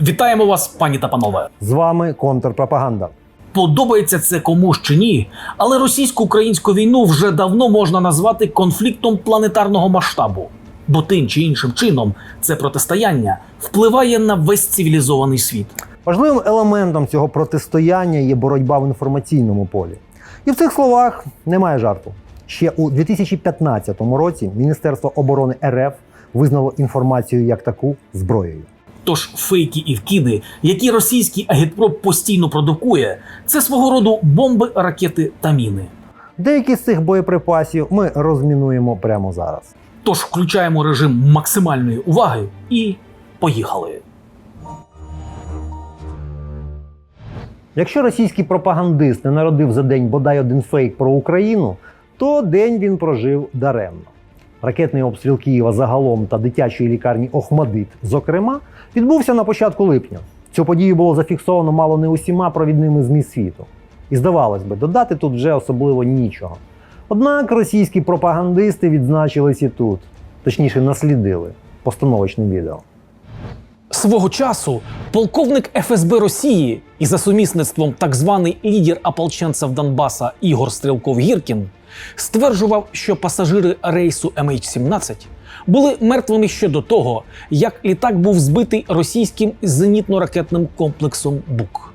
Вітаємо вас, пані та панове. З вами контрпропаганда. Подобається це комусь чи ні, але російсько-українську війну вже давно можна назвати конфліктом планетарного масштабу, бо тим чи іншим чином це протистояння впливає на весь цивілізований світ. Важливим елементом цього протистояння є боротьба в інформаційному полі. І в цих словах немає жарту. Ще у 2015 році Міністерство оборони РФ визнало інформацію як таку зброєю. Тож фейки і вкиди, які російський агітпроп постійно продукує, це свого роду бомби, ракети та міни. Деякі з цих боєприпасів ми розмінуємо прямо зараз. Тож включаємо режим максимальної уваги і поїхали. Якщо російський пропагандист не народив за день бодай один фейк про Україну, то день він прожив даремно. Ракетний обстріл Києва загалом та дитячої лікарні Охмадит, зокрема, відбувся на початку липня. Цю подію було зафіксовано мало не усіма провідними ЗМІ світу. І здавалось би, додати тут вже особливо нічого. Однак російські пропагандисти відзначились і тут, точніше, наслідили постановочним відео. Свого часу полковник ФСБ Росії і за сумісництвом так званий лідер ополченців Донбаса Ігор Стрілков-Гіркін стверджував, що пасажири рейсу MH17 були мертвими ще до того, як літак був збитий російським зенітно-ракетним комплексом БУК.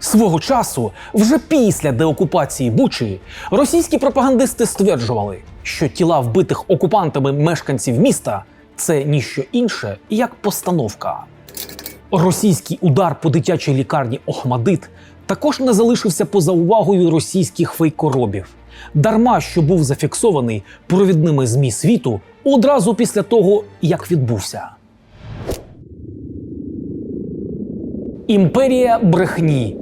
Свого часу, вже після деокупації Бучі, російські пропагандисти стверджували, що тіла вбитих окупантами мешканців міста це ніщо інше, як постановка. Російський удар по дитячій лікарні Охмадит також не залишився поза увагою російських фейкоробів. Дарма що був зафіксований провідними ЗМІ світу одразу після того, як відбувся. Імперія брехні.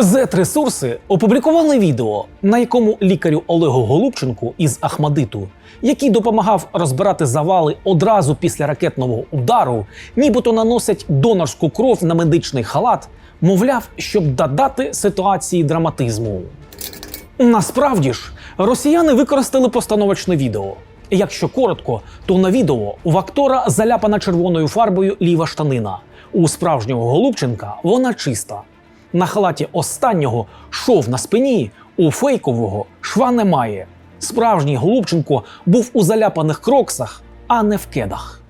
Z-ресурси опублікували відео, на якому лікарю Олегу Голубченку із Ахмадиту, який допомагав розбирати завали одразу після ракетного удару, нібито наносять донорську кров на медичний халат, мовляв, щоб додати ситуації драматизму. Насправді ж, росіяни використали постановочне відео. Якщо коротко, то на відео в актора заляпана червоною фарбою ліва штанина. У справжнього Голубченка вона чиста. На халаті останнього шов на спині, у фейкового шва немає. Справжній Голубченко був у заляпаних кроксах, а не в кедах.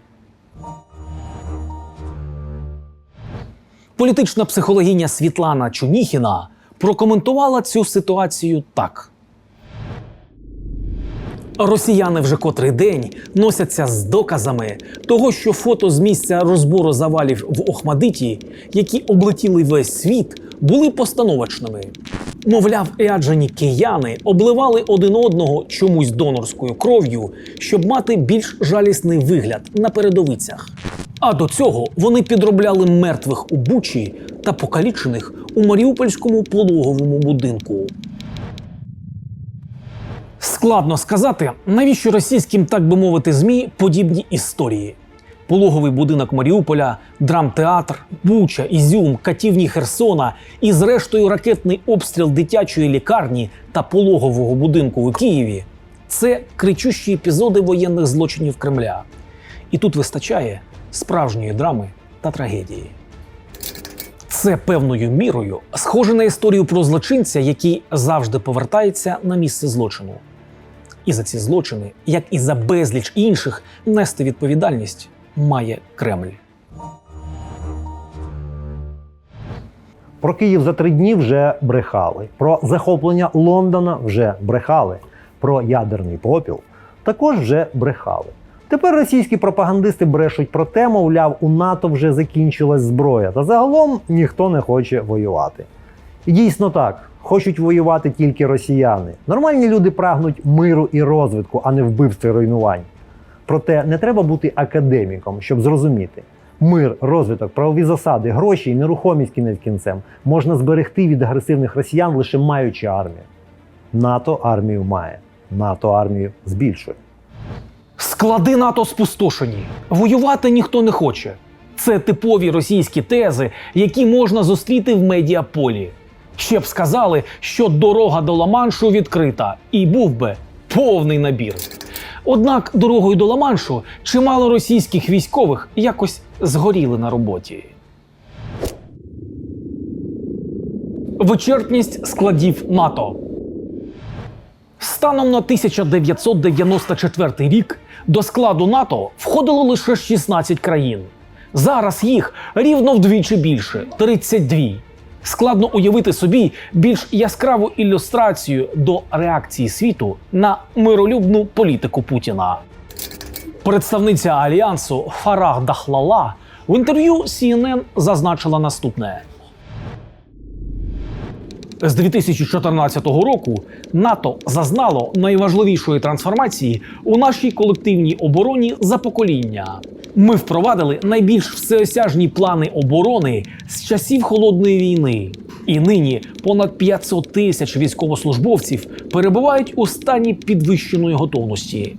Політична психологиня Світлана Чуніхіна прокоментувала цю ситуацію так. Росіяни вже котрий день носяться з доказами того, що фото з місця розбору завалів в Охмадиті, які облетіли весь світ, були постановочними. Мовляв, ряджені кияни обливали один одного чомусь донорською кров'ю, щоб мати більш жалісний вигляд на передовицях. А до цього вони підробляли мертвих у Бучі та покалічених у Маріупольському пологовому будинку. Складно сказати, навіщо російським, так би мовити, ЗМІ подібні історії. Пологовий будинок Маріуполя, драмтеатр, Буча, Ізюм, катівні Херсона і, зрештою, ракетний обстріл дитячої лікарні та пологового будинку у Києві це кричущі епізоди воєнних злочинів Кремля. І тут вистачає справжньої драми та трагедії. Це певною мірою схоже на історію про злочинця, який завжди повертається на місце злочину. І за ці злочини, як і за безліч інших, нести відповідальність має Кремль. Про Київ за три дні вже брехали. Про захоплення Лондона вже брехали. Про ядерний попіл також вже брехали. Тепер російські пропагандисти брешуть про те, мовляв, у НАТО вже закінчилась зброя, та загалом ніхто не хоче воювати. І дійсно так, хочуть воювати тільки росіяни. Нормальні люди прагнуть миру і розвитку, а не вбивств і руйнувань. Проте не треба бути академіком, щоб зрозуміти. Мир, розвиток, правові засади, гроші і нерухомість кінець кінцем можна зберегти від агресивних росіян лише маючи армію. НАТО армію має, НАТО армію збільшує. Склади НАТО спустошені. Воювати ніхто не хоче. Це типові російські тези, які можна зустріти в медіаполі. Ще б сказали, що дорога до Ла-Маншу відкрита, і був би повний набір. Однак дорогою до Ла-Маншу чимало російських військових якось згоріли на роботі. Вичерпність складів НАТО. Станом на 1994 рік до складу НАТО входило лише 16 країн. Зараз їх рівно вдвічі більше 32. Складно уявити собі більш яскраву ілюстрацію до реакції світу на миролюбну політику Путіна. Представниця альянсу Фарах Дахлала в інтерв'ю CNN зазначила наступне. З 2014 року НАТО зазнало найважливішої трансформації у нашій колективній обороні за покоління. Ми впровадили найбільш всеосяжні плани оборони з часів холодної війни. І нині понад 500 тисяч військовослужбовців перебувають у стані підвищеної готовності.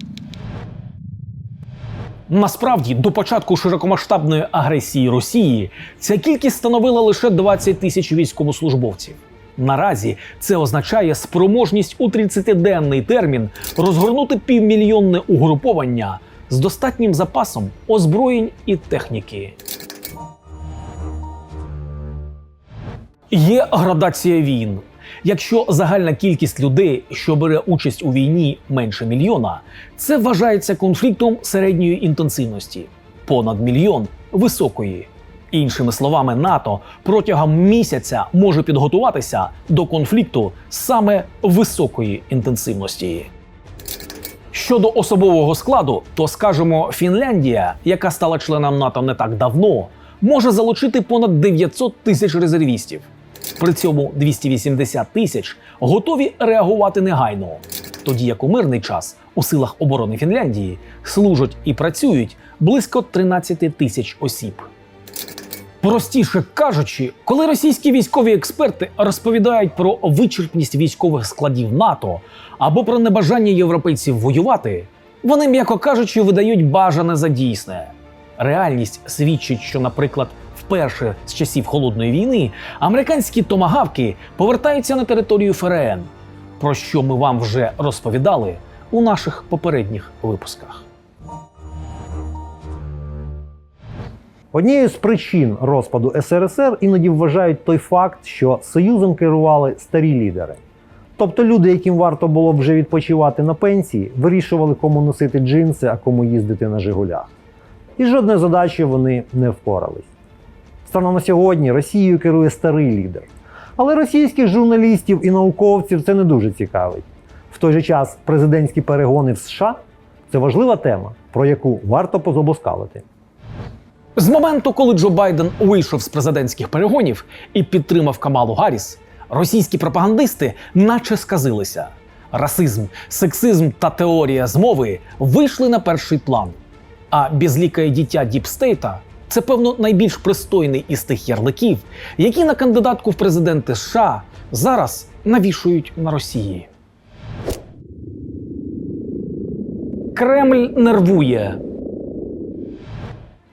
Насправді, до початку широкомасштабної агресії Росії ця кількість становила лише 20 тисяч військовослужбовців. Наразі це означає спроможність у 30-денний термін розгорнути півмільйонне угруповання з достатнім запасом озброєнь і техніки. Є градація війн. Якщо загальна кількість людей, що бере участь у війні, менше мільйона, це вважається конфліктом середньої інтенсивності, понад мільйон високої. Іншими словами, НАТО протягом місяця може підготуватися до конфлікту саме високої інтенсивності. Щодо особового складу, то скажемо, Фінляндія, яка стала членом НАТО не так давно, може залучити понад 900 тисяч резервістів. При цьому 280 тисяч готові реагувати негайно. Тоді як у мирний час у силах оборони Фінляндії служать і працюють близько 13 тисяч осіб. Простіше кажучи, коли російські військові експерти розповідають про вичерпність військових складів НАТО або про небажання європейців воювати, вони, м'яко кажучи, видають бажане за дійсне. Реальність свідчить, що, наприклад, вперше з часів холодної війни американські томагавки повертаються на територію ФРН, про що ми вам вже розповідали у наших попередніх випусках. Однією з причин розпаду СРСР іноді вважають той факт, що Союзом керували старі лідери. Тобто люди, яким варто було вже відпочивати на пенсії, вирішували, кому носити джинси, а кому їздити на Жигулях. І з жодною задачею вони не впорались. Станом на сьогодні Росією керує старий лідер. Але російських журналістів і науковців це не дуже цікавить. В той же час президентські перегони в США це важлива тема, про яку варто позобоскалити. З моменту, коли Джо Байден вийшов з президентських перегонів і підтримав Камалу Гарріс, російські пропагандисти наче сказилися. Расизм, сексизм та теорія змови вийшли на перший план. А безлікає дитя Діпстейта це, певно, найбільш пристойний із тих ярликів, які на кандидатку в президенти США зараз навішують на Росії. Кремль нервує.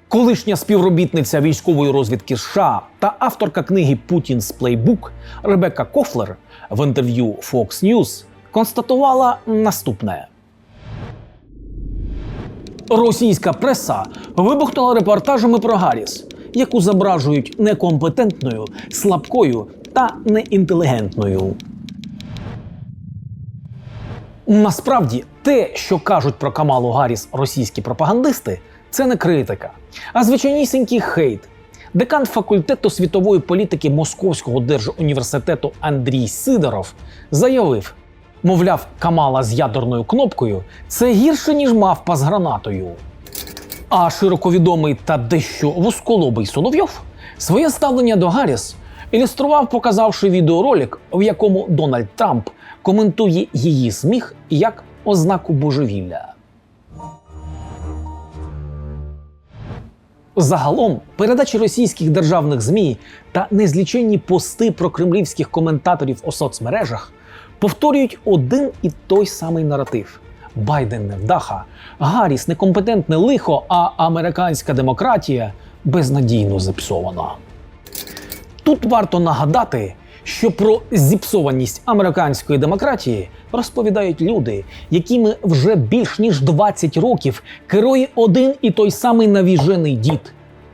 Колишня співробітниця військової розвідки США та авторка книги Путін's Плейбук Ребекка Кофлер в інтерв'ю Fox News констатувала наступне. Російська преса вибухнула репортажами про Гарріс, яку зображують некомпетентною, слабкою та неінтелігентною. Насправді, те, що кажуть про Камалу Гарріс російські пропагандисти, це не критика, а звичайнісінький хейт. Декан факультету світової політики Московського держуніверситету Андрій Сидоров заявив: мовляв, Камала з ядерною кнопкою це гірше, ніж мавпа з гранатою. А широковідомий та дещо вузколобий Соловйов своє ставлення до Гарріс ілюстрував, показавши відеоролик, в якому Дональд Трамп коментує її сміх як ознаку божевілля. Загалом, передачі російських державних ЗМІ та незліченні пости про кремлівських коментаторів у соцмережах повторюють один і той самий наратив: Байден невдаха, Гарріс некомпетентне лихо, а американська демократія безнадійно зіпсована. Тут варто нагадати, що про зіпсованість американської демократії розповідають люди, якими вже більш ніж 20 років керує один і той самий навіжений дід.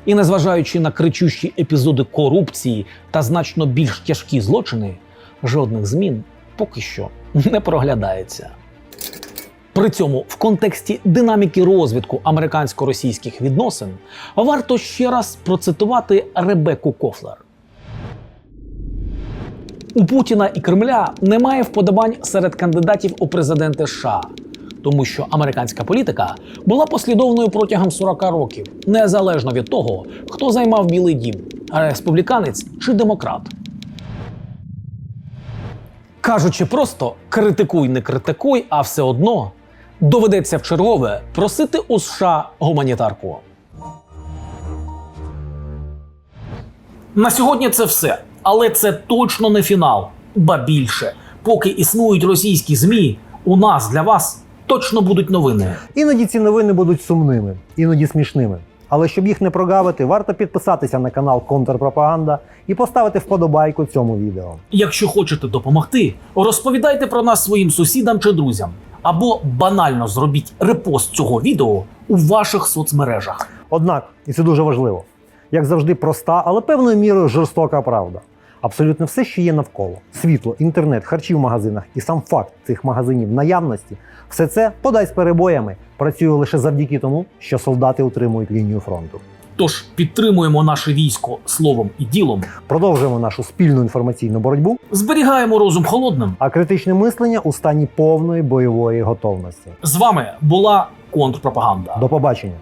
І незважаючи на кричущі епізоди корупції та значно більш тяжкі злочини, жодних змін поки що не проглядається. При цьому в контексті динаміки розвитку американсько-російських відносин варто ще раз процитувати Ребекку Кофлер. У Путіна і Кремля немає вподобань серед кандидатів у президенти США, тому що американська політика була послідовною протягом 40 років, незалежно від того, хто займав Білий Дім республіканець чи демократ. Кажучи просто критикуй, не критикуй, а все одно доведеться в чергове просити у США гуманітарку. На сьогодні це все. Але це точно не фінал. Ба більше, поки існують російські ЗМІ, у нас для вас точно будуть новини. Іноді ці новини будуть сумними, іноді смішними. Але щоб їх не прогавити, варто підписатися на канал Контрпропаганда і поставити вподобайку цьому відео. Якщо хочете допомогти, розповідайте про нас своїм сусідам чи друзям. Або банально зробіть репост цього відео у ваших соцмережах. Однак, і це дуже важливо, як завжди, проста, але певною мірою жорстока правда. Абсолютно все, що є навколо: світло, інтернет, харчі в магазинах і сам факт цих магазинів наявності, все це подай з перебоями працює лише завдяки тому, що солдати утримують лінію фронту. Тож підтримуємо наше військо словом і ділом, Продовжуємо нашу спільну інформаційну боротьбу, зберігаємо розум холодним. а критичне мислення у стані повної бойової готовності. З вами була контрпропаганда. До побачення!